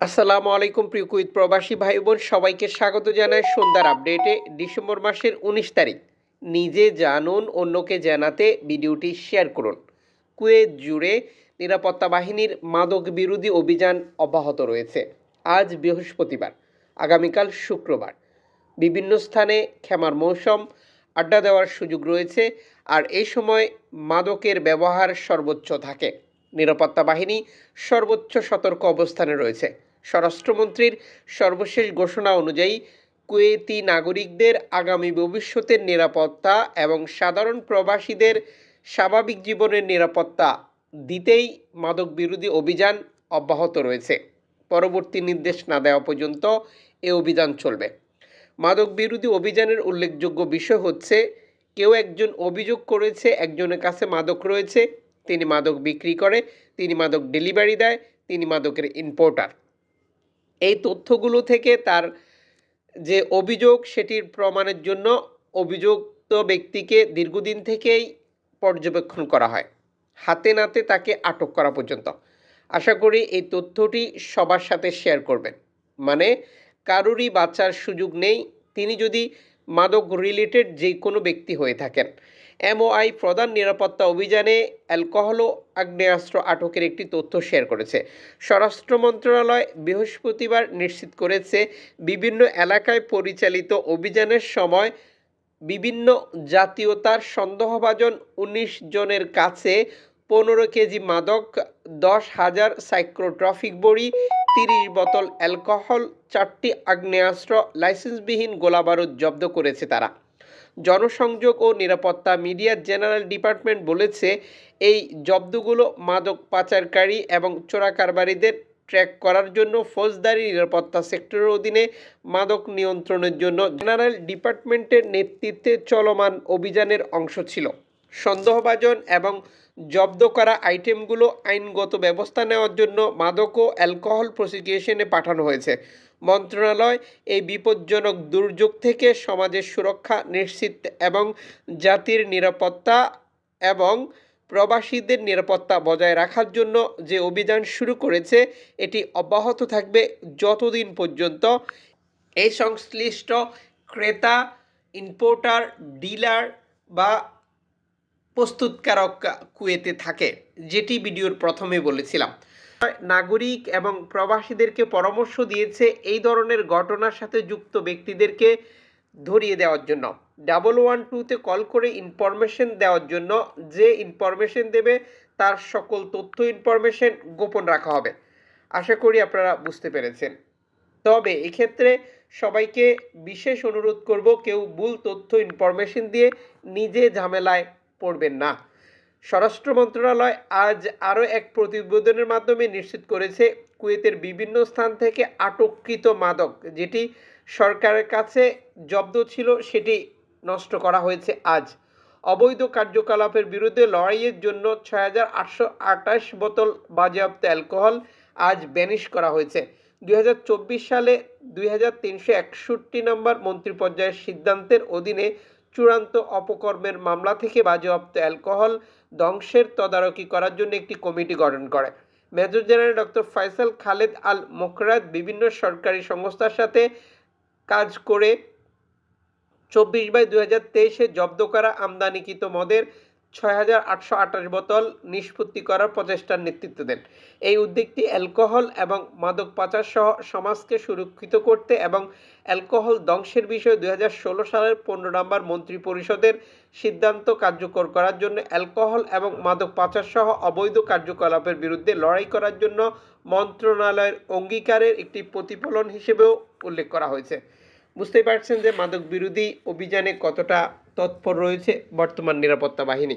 আসসালামু আলাইকুম প্রিয় কুইত প্রবাসী ভাই বোন সবাইকে স্বাগত জানাই সন্ধ্যার আপডেটে, ডিসেম্বর মাসের উনিশ তারিখ। নিজে জানুন, অন্যকে জানাতে ভিডিওটি শেয়ার করুন। কুয়েত জুড়ে নিরাপত্তা বাহিনীর মাদক বিরোধী অভিযান অব্যাহত রয়েছে। আজ বৃহস্পতিবার, আগামীকাল শুক্রবার। বিভিন্ন স্থানে খেমার মৌসুম, আড্ডা দেওয়ার সুযোগ রয়েছে আর এই সময় মাদকের ব্যবহার সর্বোচ্চ থাকে। নিরাপত্তা বাহিনী সর্বোচ্চ সতর্ক অবস্থানে রয়েছে। স্বরাষ্ট্রমন্ত্রীর সর্বশেষ ঘোষণা অনুযায়ী কুয়েতি নাগরিকদের আগামী ভবিষ্যতের নিরাপত্তা এবং সাধারণ প্রবাসীদের স্বাভাবিক জীবনের নিরাপত্তা দিতেই মাদক বিরোধী অভিযান অব্যাহত রয়েছে। পরবর্তী নির্দেশ না দেওয়া পর্যন্ত এ অভিযান চলবে। মাদক বিরোধী অভিযানের উল্লেখযোগ্য বিষয় হচ্ছে, কেউ একজন অভিযোগ করেছে, একজনের কাছে মাদক রয়েছে, তিনি মাদক বিক্রি করে, তিনি মাদক ডেলিভারি দেয়, তিনি মাদকের ইম্পোর্টার এই তথ্যগুলো থেকে তার যে অভিযোগ, সেটির প্রমাণের জন্য অভিযুক্ত ব্যক্তিকে দীর্ঘদিন থেকেই পর্যবেক্ষণ করা হয়। হাতে নাতে তাকে আটক করা পর্যন্ত। আশা করি এই তথ্যটি সবার সাথে শেয়ার করবেন। মানে কারোরই বাঁচার সুযোগ নেই। তিনি যদি মাদক রিলেটেড যে কোনো ব্যক্তি হয়ে থাকেন এমওআই প্রধান নিরাপত্তা অভিযানে অ্যালকোহল ও আগ্নেয়াস্ত্র আটকের একটি তথ্য শেয়ার করেছে। স্বরাষ্ট্র মন্ত্রণালয় বৃহস্পতিবার নিশ্চিত করেছে, বিভিন্ন এলাকায় পরিচালিত অভিযানের সময় বিভিন্ন জাতীয়তার সন্দেহভাজন উনিশ জনের কাছে পনেরো কেজি মাদক, দশ হাজার সাইক্রোট্রফিক বড়ি, তিরিশ বোতল অ্যালকোহল, চারটি আগ্নেয়াস্ত্র লাইসেন্সবিহীন গোলাবারুদ জব্দ করেছে তারা। জনসংযোগ ও নিরাপত্তা মিডিয়া জেনারেল ডিপার্টমেন্ট বলেছে, এই জব্দগুলো মাদক পাচারকারী এবং চোরা কারবারিদের ট্র্যাক করার জন্য ফৌজদারি নিরাপত্তা সেক্টরের অধীনে মাদক নিয়ন্ত্রণের জন্য জেনারেল ডিপার্টমেন্টের নেতৃত্বে চলমান অভিযানের অংশ ছিল। সন্দেহভাজন এবং জব্দ করা আইটেমগুলো আইনগত ব্যবস্থা নেওয়ার জন্য মাদক ও অ্যালকোহল প্রসিকিউশনে পাঠানো হয়েছে। মন্ত্রণালয় এই বিপজ্জনক দুর্যোগ থেকে সমাজের সুরক্ষা নিশ্চিত এবং জাতির নিরাপত্তা এবং প্রবাসীদের নিরাপত্তা বজায় রাখার জন্য যে অভিযান শুরু করেছে, এটি অব্যাহত থাকবে যতদিন পর্যন্ত এই সংশ্লিষ্ট ক্রেতা ইম্পোর্টার ডিলার বা প্রস্তুতকারক কুয়েতে থাকে, যেটি ভিডিওর প্রথমে বলেছিলাম। নাগরিক এবং প্রবাসীদেরকে পরামর্শ দিয়েছে এই ধরনের ঘটনার সাথে যুক্ত ব্যক্তিদেরকে ধরিয়ে দেওয়ার জন্য। ডাবল ওয়ান টুতে কল করে ইনফরমেশন দেওয়ার জন্য, যে ইনফরমেশন দেবে তার সকল তথ্য ইনফরমেশন গোপন রাখা হবে। আশা করি আপনারা বুঝতে পেরেছেন। তবে এক্ষেত্রে সবাইকে বিশেষ অনুরোধ করব, কেউ ভুল তথ্য, ইনফরমেশন দিয়ে নিজে ঝামেলায় পড়বেন না। স্বরাষ্ট্র মন্ত্রণালয় আজ আরও এক প্রতিবেদনের মাধ্যমে নিশ্চিত করেছে, কুয়েতের বিভিন্ন স্থান থেকে আটককৃত মাদক যেটি সরকারের কাছে জব্দ ছিল সেটি নষ্ট করা হয়েছে আজ। অবৈধ কার্যকলাপের বিরুদ্ধে লড়াইয়ের জন্য ছয় হাজার আটশো আটাশ বোতল বাজেয়াপ্ত অ্যালকোহল আজ ব্যানিশ করা হয়েছে। দুই হাজার চব্বিশ সালে দুই হাজার তিনশো একষট্টি নম্বর মন্ত্রী পর্যায়ের সিদ্ধান্তের অধীনে চূড়ান্ত অপকর্মের মামলা থেকে বাজেয়াপ্ত অ্যালকোহল ধ্বংসের তদারকি করার জন্য একটি কমিটি গঠন করে। Major general doctor Faisal Khaled Al Mokrat বিভিন্ন সরকারি সংস্থার সাথে কাজ করে চব্বিশ বাই দু হাজার তেইশে জব্দ করা আমদানিকৃত মদের ছয় হাজার আটশো আঠাশ বোতল নিষ্পত্তি করার প্রচেষ্টার নেতৃত্ব দেন। এই উদ্যোগটি অ্যালকোহল এবং মাদক পাচার সহ সমাজকে সুরক্ষিত করতে এবং অ্যালকোহল ধ্বংসের বিষয়ে দুই হাজার ষোলো সালের পনেরো নম্বর মন্ত্রী পরিষদের সিদ্ধান্ত কার্যকর করার জন্য অ্যালকোহল এবং মাদক পাচার সহ অবৈধ কার্যকলাপের বিরুদ্ধে লড়াই করার জন্য মন্ত্রণালয়ের অঙ্গীকারের একটি প্রতিফলন হিসেবেও উল্লেখ করা হয়েছে। বুঝতেই পারছেন যে মাদক বিরোধী অভিযানে কতটা তৎপর রয়েছে বর্তমান নিরাপত্তা বাহিনী।